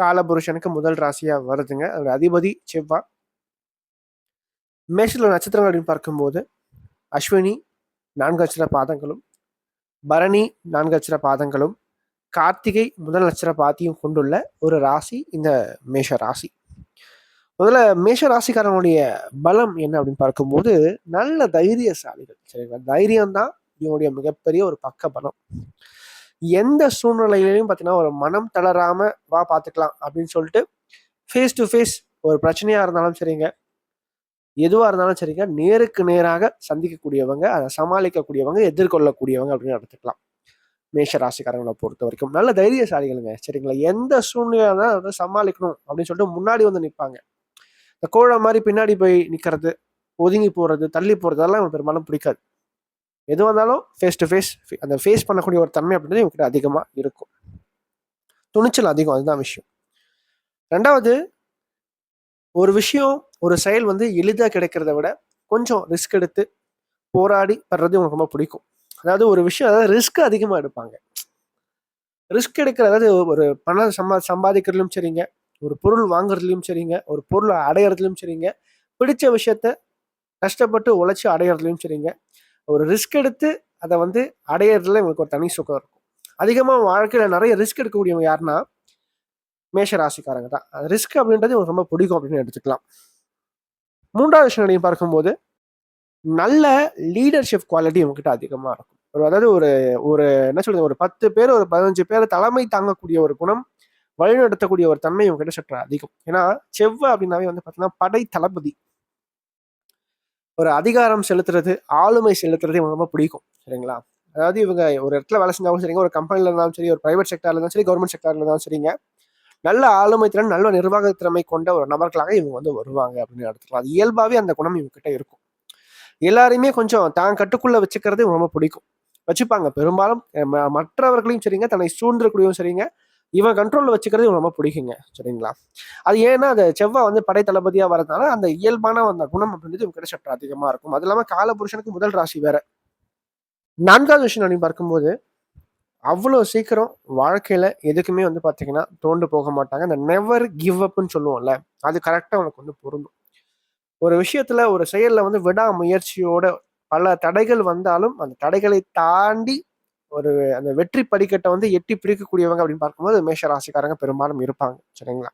காலபுருஷனுக்கு முதல் ராசியாக வருதுங்க. அதோட அதிபதி செவ்வா. மேஷத்தில் நட்சத்திரங்கள் அப்படின்னு பார்க்கும்போது அஸ்வினி நான்கு அச்சர பாதங்களும் பரணி நான்கு அச்சர பாதங்களும் கார்த்திகை முதல் நட்சத்திர பாத்தியும் கொண்டுள்ள ஒரு ராசி இந்த மேஷ ராசி. முதல்ல மேஷ ராசிக்காரனுடைய பலம் என்ன அப்படின்னு பார்க்கும்போது நல்ல தைரியசாலிகள். சரிங்களா? தைரியம் தான் இவனுடைய மிகப்பெரிய ஒரு பக்க பலம். எந்த சூழ்நிலையிலையும் பார்த்தீங்கன்னா ஒரு மனம் தளராம வா பார்த்துக்கலாம் அப்படின்னு சொல்லிட்டு ஃபேஸ் டு ஃபேஸ் ஒரு பிரச்சனையாக இருந்தாலும் சரிங்க. எதுவாக இருந்தாலும் சரிங்க. நேருக்கு நேராக சந்திக்கக்கூடியவங்க அதை சமாளிக்கக்கூடியவங்க எதிர்கொள்ளக்கூடியவங்க அப்படின்னு எடுத்துக்கலாம். மேஷ ராசிக்காரங்களை பொறுத்த வரைக்கும். நல்ல தைரியசாலிகளுங்க. சரிங்களா? எந்த சூழ்நிலை தான் அதை சமாளிக்கணும் அப்படின்னு சொல்லிட்டு முன்னாடி வந்து நிற்பாங்க இந்த கோழை மாதிரி பின்னாடி போய் நிற்கிறது ஒதுங்கி போகிறது தள்ளி போகிறது அதெல்லாம் இவனுக்கு பெரும்பாலும் பிடிக்காது. எது வந்தாலும் ஃபேஸ் டு ஃபேஸ் அந்த ஃபேஸ் பண்ணக்கூடிய ஒரு தன்மை அப்படின்றது இவங்ககிட்ட அதிகமாக இருக்கும். துணிச்சல் அதிகம் அதுதான் விஷயம். ரெண்டாவது ஒரு விஷயம் ஒரு செயல் வந்து எளிதாக கிடைக்கிறத விட கொஞ்சம் ரிஸ்க் எடுத்து போராடி படுறது உங்களுக்கு ரொம்ப பிடிக்கும். அதாவது ஒரு விஷயம் அதாவது ரிஸ்க் அதிகமாக எடுப்பாங்க. ரிஸ்க் எடுக்கிற அதாவது ஒரு பணம் சம்பா சம்பாதிக்கிறதுலையும் சரிங்க ஒரு பொருள் வாங்குறதுலையும் சரிங்க ஒரு பொருளை அடையிறதுலையும் சரிங்க பிடிச்ச விஷயத்த கஷ்டப்பட்டு உழைச்சி அடையிறதுலையும் சரிங்க ஒரு ரிஸ்க் எடுத்து அதை வந்து அடையிறதுல இவங்களுக்கு ஒரு தனி சுகம் இருக்கும். அதிகமாக வாழ்க்கையில் நிறைய ரிஸ்க் எடுக்கக்கூடியவங்க யாருன்னா மேஷ ராசிக்காரங்க தான். ரிஸ்க் அப்படின்றது இவங்களுக்கு ரொம்ப பிடிக்கும் அப்படின்னு எடுத்துக்கலாம். மூன்றாவது விஷயம் நீங்க பார்க்கும்போது நல்ல லீடர்ஷிப் குவாலிட்டி இவங்ககிட்ட அதிகமாக இருக்கும். ஒரு அதாவது ஒரு ஒரு என்ன சொல்றது ஒரு பத்து பேர் ஒரு பதினஞ்சு பேர் தலைமை தாங்கக்கூடிய ஒரு குணம் வழிநடத்தக்கூடிய ஒரு தன்மை இவங்க கிட்ட சற்று அதிகம். ஏன்னா செவ்வாய் அப்படின்னாவே வந்து பார்த்தீங்கன்னா படை தளபதி ஒரு அதிகாரம் செலுத்துறது ஆளுமை செலுத்துறது இவங்க ரொம்ப பிடிக்கும் சரிங்களா? அதாவது இவங்க ஒரு இடத்துல வேலை செஞ்சாலும் சரிங்க ஒரு கம்பெனியில் இருந்தாலும் சரி ஒரு பிரைவேட் செக்டர்ல இருந்தாலும் சரி கவர்மெண்ட் செக்டர்ல இருந்தாலும் சரிங்க நல்ல ஆளுமை திறன் நல்ல நிர்வாக திறமை கொண்ட ஒரு நபர்களாக இவங்க வந்து வருவாங்க அப்படின்னு எடுத்துக்கலாம். அது இயல்பாகவே அந்த குணம் இவங்ககிட்ட இருக்கும். எல்லாரையுமே கொஞ்சம் தான் கட்டுக்குள்ள வச்சுக்கிறது ரொம்ப பிடிக்கும். வச்சுப்பாங்க. பெரும்பாலும் ம- மற்றவர்களையும் சரிங்க தன்னை சூழ்ந்திருக்கூடியவும் சரிங்க இவன் கண்ட்ரோலில் வச்சுக்கிறது இவன் ரொம்ப பிடிக்குங்க சரிங்களா? அது ஏன்னா அந்த செவ்வாய் வந்து படை தளபதியாக வரதுனால அந்த இயல்பான அந்த குணம் அப்படின்றது இவங்க கிட்ட சற்று அதிகமாக இருக்கும். அது இல்லாமல் காலபுருஷனுக்கு முதல் ராசி வேற. நான்காவது விஷயம் அப்படின்னு பார்க்கும்போது அவ்வளோ சீக்கிரம் வாழ்க்கையில் எதுக்குமே வந்து பார்த்தீங்கன்னா தோண்டு போக மாட்டாங்க. அந்த நெவர் கிவ் அப்னு சொல்லுவோம்ல அது கரெக்டாக உனக்கு வந்து பொருந்தும். ஒரு விஷயத்துல ஒரு செயலில் வந்து விடாமுயற்சியோட பல தடைகள் வந்தாலும் அந்த தடைகளை தாண்டி ஒரு அந்த வெற்றி படிக்கட்டை வந்து எட்டி பிரிக்கக்கூடியவங்க அப்படின்னு பார்க்கும்போது மேஷ ராசிக்காரங்க பெரும்பாலும் இருப்பாங்க சரிங்களா?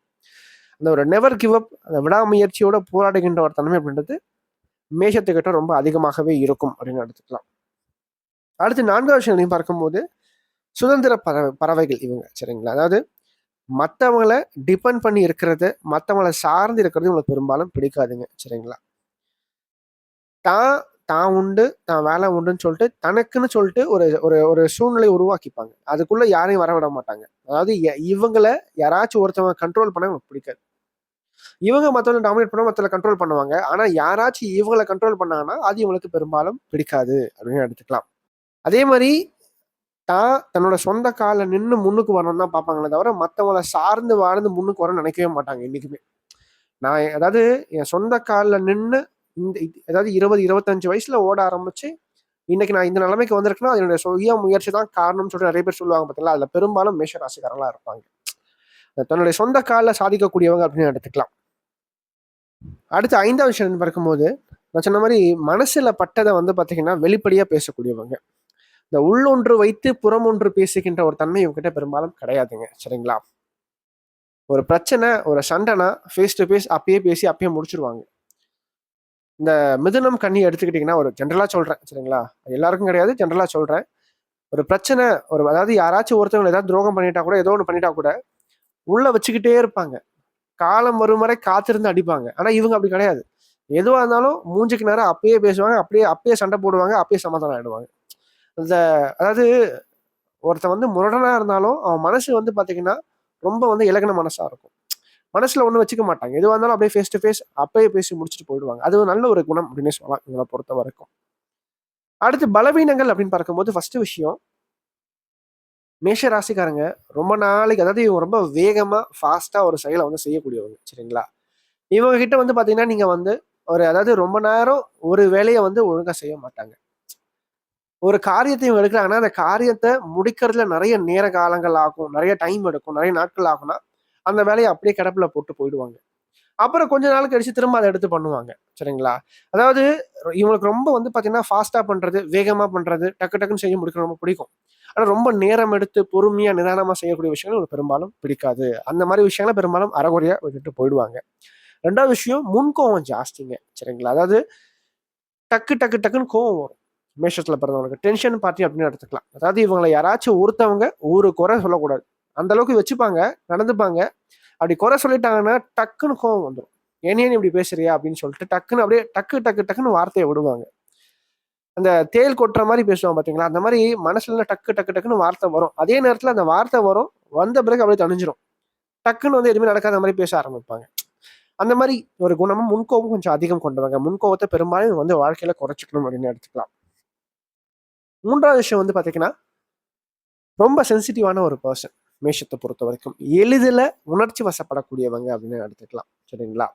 அந்த ஒரு நெவர் கிவ் அப் அந்த விடாமுயற்சியோட போராடுகின்ற ஒரு தன்மை அப்படின்றது மேஷத்துக்கிட்ட ரொம்ப அதிகமாகவே இருக்கும் அப்படின்னு எடுத்துக்கலாம். அடுத்து நான்காவது விஷயம் பார்க்கும்போது சுதந்திர பறவை பறவைகள் இவங்க சரிங்களா? அதாவது மற்றவங்கள டிபெண்ட் பண்ணி இருக்கிறது மற்றவங்கள சார்ந்து இருக்கிறது உங்களுக்கு பெரும்பாலும் பிடிக்காதுங்க சரிங்களா? தான் தான் உண்டு தான் வேலை உண்டுன்னு சொல்லிட்டு தனக்குன்னு சொல்லிட்டு ஒரு ஒரு ஒரு சூழ்நிலை உருவாக்கிப்பாங்க. அதுக்குள்ள யாரையும் வர விட மாட்டாங்க. அதாவது எ- யாராச்சும் ஒருத்தவங்க கண்ட்ரோல் பண்ண உங்களுக்கு பிடிக்காது. இவங்க மற்றவங்க டாமினேட் பண்ண மற்றவங்க கண்ட்ரோல் பண்ணுவாங்க. ஆனா யாராச்சும் இவங்களை கண்ட்ரோல் பண்ணாங்கன்னா அது இவங்களுக்கு பெரும்பாலும் பிடிக்காது அப்படின்னு எடுத்துக்கலாம். அதே மாதிரி தான் தன்னோட சொந்த கால நின்று முன்னுக்கு வரணும் தான் பார்ப்பாங்களே தவிர மற்றவங்கள சார்ந்து வாழ்ந்து முன்னுக்கு வரணும்னு நினைக்கவே மாட்டாங்க என்றைக்குமே நான் அதாவது என் சொந்த காலில் நின்று இந்த அதாவது இருபது இருபத்தஞ்சு வயசுல ஓட ஆரம்பிச்சு இன்னைக்கு நான் இந்த நிலைமைக்கு வந்திருக்கேன்னா அதனுடைய சுய முயற்சி தான் காரணம்னு சொல்லிட்டு நிறைய பேர் சொல்லுவாங்க பார்த்தீங்களா? அதில் பெரும்பாலும் மேஷராசிக்காரங்களா இருப்பாங்க. தன்னுடைய சொந்த காலில் சாதிக்கக்கூடியவங்க அப்படின்னு எடுத்துக்கலாம். அடுத்து ஐந்தாம் விஷயம் என்னன்னு பார்க்கும்போது நான் சொன்ன மாதிரி மனசில் பட்டதை வந்து பார்த்தீங்கன்னா வெளிப்படையாக பேசக்கூடியவங்க. இந்த உள்ளொன்று வைத்து புறமொன்று பேசுகின்ற ஒரு தன்மை இவங்ககிட்ட பெரும்பாலும் கிடையாதுங்க. சரிங்களா? ஒரு பிரச்சனை ஒரு சண்டைனா ஃபேஸ் டு ஃபேஸ் அப்பயே பேசி அப்பயே முடிச்சிருவாங்க. இந்த மிதுனம் கண்ணி எடுத்துக்கிட்டிங்கன்னா ஒரு ஜென்ரலாக சொல்கிறேன் சரிங்களா? எல்லாருக்கும் கிடையாது ஜென்ரலாக சொல்கிறேன் ஒரு பிரச்சனை ஒரு அதாவது யாராச்சும் ஒருத்தவங்க ஏதாவது துரோகம் பண்ணிட்டா கூட ஏதோ ஒன்று பண்ணிட்டா கூட உள்ளே வச்சுக்கிட்டே இருப்பாங்க. காலம் வரும் வரை காத்திருந்து அடிப்பாங்க. ஆனால் இவங்க அப்படி கிடையாது. எதுவாக இருந்தாலும் மூஞ்சிக்கு நேரம் அப்பயே பேசுவாங்க அப்படியே அப்பயே சண்டை போடுவாங்க அப்பயே சமாதானம் ஆகிடுவாங்க இந்த அதாவது ஒருத்தன் வந்து முரடனாக இருந்தாலும் அவன் மனசு வந்து பார்த்திங்கன்னா ரொம்ப வந்து இலகின மனசாக இருக்கும். மனசில் ஒன்றும் வச்சுக்க மாட்டாங்க. எதுவாக இருந்தாலும் அப்படியே ஃபேஸ் டு ஃபேஸ் அப்பயே பேசி முடிச்சுட்டு போயிடுவாங்க. அது நல்ல ஒரு குணம் அப்படின்னு சொல்லலாம் இவங்களை பொறுத்த வரைக்கும். அடுத்து பலவீனங்கள் அப்படின்னு பார்க்கும்போது ஃபர்ஸ்ட் விஷயம் மேஷ ராசிக்காரங்க ரொம்ப நாளைக்கு அதாவது இவங்க ரொம்ப வேகமாக ஃபாஸ்ட்டாக ஒரு செயலை வந்து செய்யக்கூடியவங்க சரிங்களா? இவங்க கிட்ட வந்து பார்த்தீங்கன்னா நீங்கள் வந்து ஒரு அதாவது ரொம்ப நேரம் ஒரு வேலையை வந்து ஒழுங்காக செய்ய மாட்டாங்க. ஒரு காரியத்தை இவங்க எடுக்கிறாங்கன்னா அந்த காரியத்தை முடிக்கிறதுல நிறைய நேர காலங்கள் ஆகும் நிறைய டைம் எடுக்கும் நிறைய நாட்கள் ஆகும்னா அந்த வேலையை அப்படியே கிடப்பில் போட்டு போயிடுவாங்க. அப்புறம் கொஞ்ச நாள் கழிச்சு திரும்ப அதை எடுத்து பண்ணுவாங்க. சரிங்களா? அதாவது இவங்களுக்கு ரொம்ப வந்து பார்த்தீங்கன்னா ஃபாஸ்ட்டாக பண்ணுறது வேகமாக பண்ணுறது டக்கு டக்குன்னு செய்ய முடிக்க ரொம்ப பிடிக்கும். ஆனால் ரொம்ப நேரம் எடுத்து பொறுமையாக நிதானமாக செய்யக்கூடிய விஷயங்கள் இவங்களுக்கு பெரும்பாலும் பிடிக்காது. அந்த மாதிரி விஷயங்களை பெரும்பாலும் அறகுறையாக விட்டுட்டு போயிடுவாங்க. ரெண்டாவது விஷயம் முன்கோவம் ஜாஸ்திங்க. சரிங்களா? அதாவது டக்கு டக்கு டக்குன்னு கோவம் வரும். மேஷத்தில் பிறந்தவங்களுக்கு. டென்ஷன் பார்ட்டி அப்படின்னு எடுத்துக்கலாம். அதாவது இவங்களை யாராச்சும் ஒருத்தவங்க ஒரு குறை சொல்லக்கூடாது. அந்த அளவுக்கு வச்சுப்பாங்க நடந்துப்பாங்க. அப்படி குறை சொல்லிட்டாங்கன்னா டக்குன்னு கோவம் வந்துடும் ஏனேன்னு இப்படி பேசுறியா? அப்படின்னு சொல்லிட்டு டக்குன்னு அப்படியே டக்கு டக்கு டக்குன்னு வார்த்தையை விடுவாங்க. அந்த தேல் கொட்டுற மாதிரி பேசுவாங்க பார்த்தீங்களா அந்த மாதிரி மனசுல டக்கு டக்கு டக்குன்னு வார்த்தை வரும். அதே நேரத்தில் அந்த வார்த்தை வரும் வந்த பிறகு அப்படியே தணிஞ்சிரும். டக்குன்னு வந்து எதுவுமே நடக்காத மாதிரி பேச ஆரம்பிப்பாங்க. அந்த மாதிரி ஒரு குணமும் முன்கோபம் கொஞ்சம் அதிகம் கொண்டவங்க முன்கோபத்தை பெரும்பாலும் வந்து வாழ்க்கையில குறைச்சிக்கணும் அப்படின்னு எடுத்துக்கலாம். மூன்றாவது விஷயம் வந்து பார்த்தீங்கன்னா ரொம்ப சென்சிட்டிவான ஒரு பர்சன் மேஷத்தை பொறுத்த வரைக்கும் எளிதில் உணர்ச்சி வசப்படக்கூடியவங்க அப்படின்னு எடுத்துக்கலாம். சரிங்களா?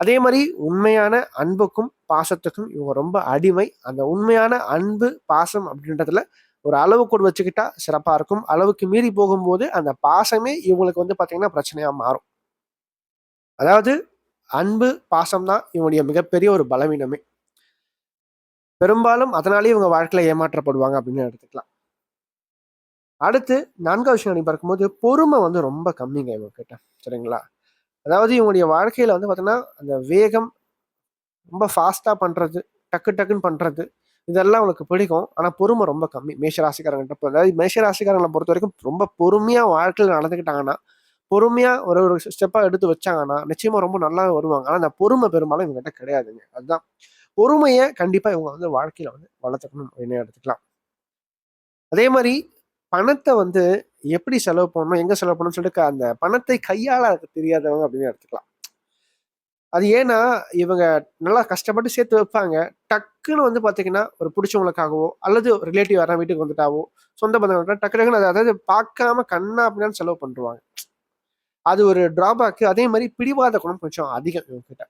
அதே மாதிரி உண்மையான அன்புக்கும் பாசத்துக்கும் இவங்க ரொம்ப அடிமை. அந்த உண்மையான அன்பு பாசம் அப்படின்றதுல ஒரு அளவு கூட வச்சுக்கிட்டா சிறப்பாக இருக்கும். அளவுக்கு மீறி போகும்போது அந்த பாசமே இவங்களுக்கு வந்து பார்த்தீங்கன்னா பிரச்சனையாக மாறும். அதாவது அன்பு பாசம் தான் இவனுடைய மிகப்பெரிய ஒரு பலவீனமே. பெரும்பாலும் அதனாலேயே இவங்க வாழ்க்கையில் ஏமாற்றப்படுவாங்க அப்படின்னு எடுத்துக்கலாம். அடுத்து நான்காவது விஷயம் நீங்கள் பார்க்கும்போது பொறுமை வந்து ரொம்ப கம்மிங்க இவங்ககிட்ட. சரிங்களா? அதாவது இவங்களுடைய வாழ்க்கையில் வந்து பார்த்தீங்கன்னா அந்த வேகம் ரொம்ப ஃபாஸ்ட்டாக பண்ணுறது டக்கு டக்குன்னு பண்ணுறது இதெல்லாம் அவங்களுக்கு பிடிக்கும். ஆனால் பொறுமை ரொம்ப கம்மி. மேஷராசிக்காரங்கிட்ட அதாவது மேஷராசிக்காரங்களை பொறுத்த வரைக்கும் ரொம்ப பொறுமையாக வாழ்க்கையில் நடந்துக்கிட்டாங்கன்னா பொறுமையாக ஒரு ஒரு ஸ்டெப்பாக எடுத்து வச்சாங்கன்னா நிச்சயமாக ரொம்ப நல்லா வருவாங்க. ஆனால் அந்த பொறுமை பெரும்பாலும் இவங்ககிட்ட கிடையாதுங்க. அதுதான். பொறுமையை கண்டிப்பாக இவங்க வந்து வாழ்க்கையில் வந்து வளர்த்துக்கணும். அப்படின்னு எடுத்துக்கலாம். அதே மாதிரி பணத்தை வந்து எப்படி செலவு பண்ணணும் எங்கே செலவு பண்ணணும்னு சொல்லிட்டு அந்த பணத்தை கையாள தெரியாதவங்க அப்படின்னு எடுத்துக்கலாம். அது ஏன்னா இவங்க நல்லா கஷ்டப்பட்டு சேர்த்து வைப்பாங்க. டக்குன்னு வந்து பார்த்தீங்கன்னா ஒரு பிடிச்சவங்களுக்காகவோ அல்லது ரிலேட்டிவ் யாரா வீட்டுக்கு வந்துட்டாவோ சொந்த பந்தங்கள் டக்கு டக்குன்னு அதாவது பார்க்காம கண்ணா அப்படின்னு செலவு பண்ணுவாங்க அது ஒரு டிராபேக்கு அதே மாதிரி பிடிவாத குணம் கொஞ்சம் அதிகம் இவங்க கிட்ட.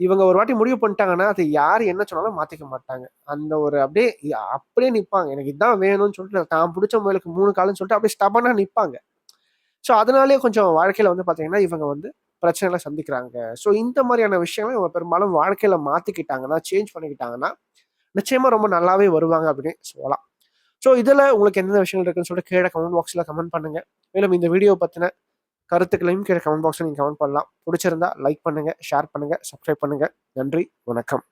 இவங்க ஒரு வாட்டி முடிவு பண்ணிட்டாங்கன்னா அது யார் என்ன சொன்னாலும் மாற்றிக்க மாட்டாங்க. அந்த ஒரு அப்படியே அப்படியே நிற்பாங்க எனக்கு இதுதான் வேணும்னு சொல்லிட்டு தான் பிடிச்ச முயலுக்கு மூணு காலம்னு சொல்லிட்டு அப்படியே ஸ்டபனா நிற்பாங்க ஸோ அதனாலேயே கொஞ்சம் வாழ்க்கையில் வந்து பார்த்தீங்கன்னா இவங்க வந்து பிரச்சனைகளை சந்திக்கிறாங்க. ஸோ இந்த மாதிரியான விஷயங்களை இவங்க பெரும்பாலும் வாழ்க்கையில் மாற்றிக்கிட்டாங்கன்னா சேஞ்ச் பண்ணிக்கிட்டாங்கன்னா நிச்சயமாக ரொம்ப நல்லாவே வருவாங்க அப்படின்னு சொல்லலாம். ஸோ இதில் உங்களுக்கு எந்தெந்த விஷயங்கள் இருக்குன்னு சொல்லிட்டு கீழே கமெண்ட் பாக்ஸில் கமெண்ட் பண்ணுங்கள் மேலும் இந்த வீடியோ பற்றின கருத்துக்களையும் கீழே கமெண்ட் பாக்ஸில் நீங்கள் கமெண்ட் பண்ணலாம். பிடிச்சிருந்தா லைக் பண்ணுங்கள் ஷேர் பண்ணுங்கள் சப்ஸ்கிரைப் பண்ணுங்கள் நன்றி வணக்கம்.